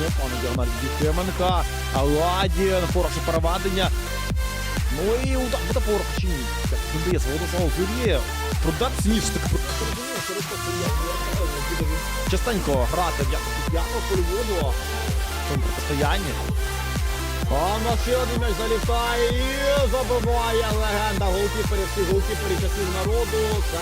Непогано діагональ від Єхименка. Аладін, хороше переведення. Ну і удар буде поруч чи ні? Здається, Володислав Зурєв. Продати сніж так частенько грати в якості поліводу в цьому протистоянні. А в нас ще один м'яч залітає і забиває легенда голкіперів, всіх голкіперів часів народу. Це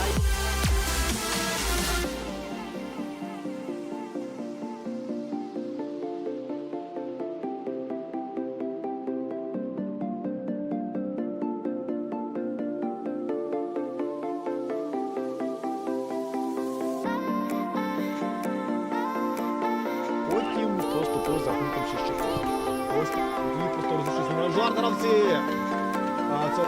розрішили гравці. А це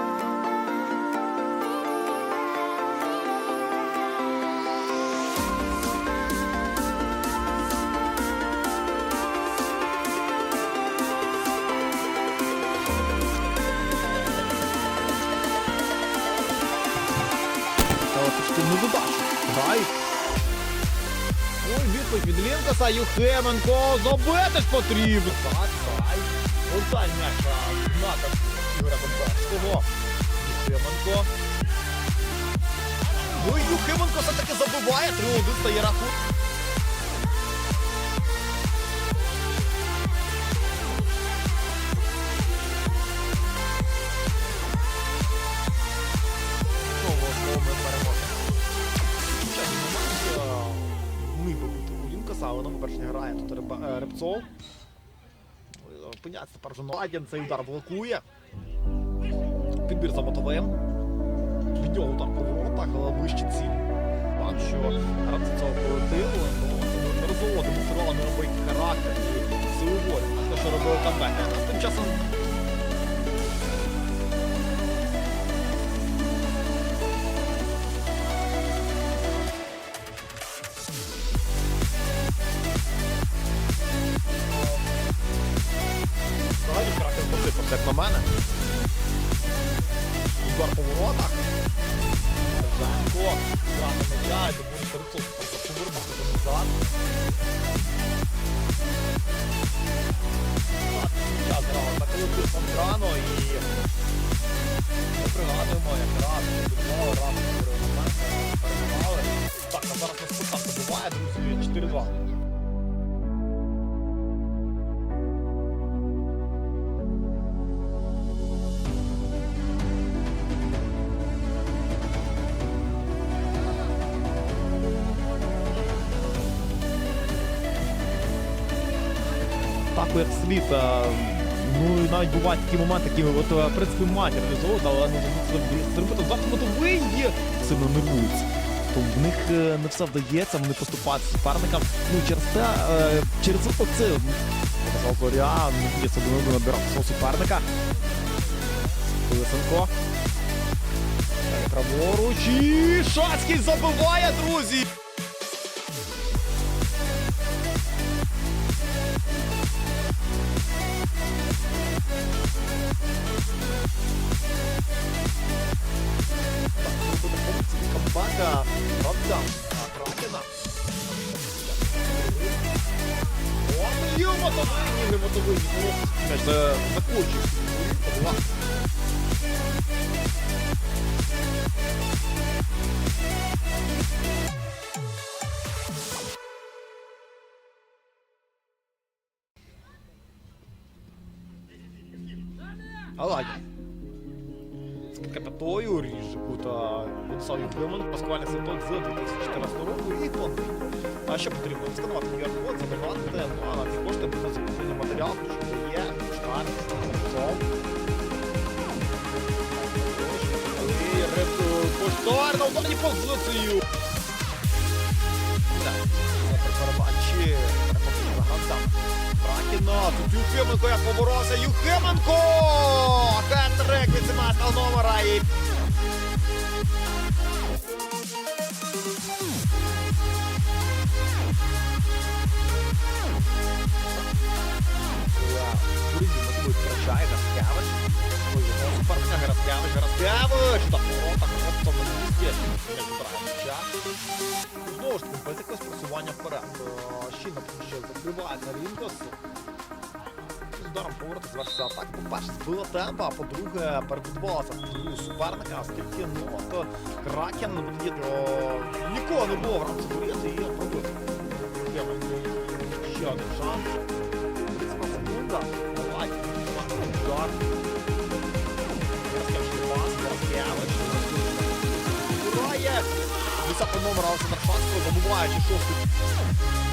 Та от трішки невдачі. Грають. Ой, відповідь від Лінкаса, Юхеменко, забити ж потрібно. Так, так. Одай м'яч Гната Ігоря Бомбарського. Юхеменко. Ну і Юхеменко все-таки забиває, 3-1 стає рахунок. Знову ми е, міг у Лінкаса, але на попередньо грає тут Риба- е, тепер вже Наладін, цей удар блокує. Підбір за мотовим. Від нього удар по воротах, але вище ціль. Так що гравці цього колективу, ну, неодноразово демонстрували неабиякий характер і силу волі. Те, що робили камбек. А тим часом Удар по воротах. Женко. Грати не я, і. Повернути назад. Так, Час грали на колектив Сандрано і ми пригадуємо, як раз відбували раз моменти, перемагали. Так, а зараз на спитах забуває, друзі, 4-2. Атаку як слід. Ну і навіть бувають такі моменти, які от, в принципі мають реалізовувати, але ну, зробити захід мотовий сильно нервуються. То в них е, не все вдається, вони поступають суперникам. Ну через те, е, через оце казав Зоря, не є собою набирав свого суперника. Колесенко. Праворуч і Шацький забиває, друзі! Ну є мотовий, ні, мотовий, ні, М'яч за- закочив. Була. Владислав Євгемен, паскувальний синток з 2014 року і платить. А що потрібно? Сканувати QR-код, забивати, ну а на ці кошти буде закуплений матеріал, що є, штар, зов. Поштар на ударні позицію. Перебачі. Гравцям. Бракіна. Тут Юхименко як поборовся. Юхименко! Хет-трик від 17 номера і Знову ж таки без якогось просування вперед. Е, Щільно поки що закривається Рінкос. З ударом повороти зверху атаки. По-перше, збила темпа, а по-друге, перебудувалася в суперника, оскільки ну, от, Кракен є, нікого не було в рамці бур'єти і пробив. Ще один шанс. 30 секунда. Давай. Удар. Грає. 10 номер Олександр Шацького, забуваючи шостий.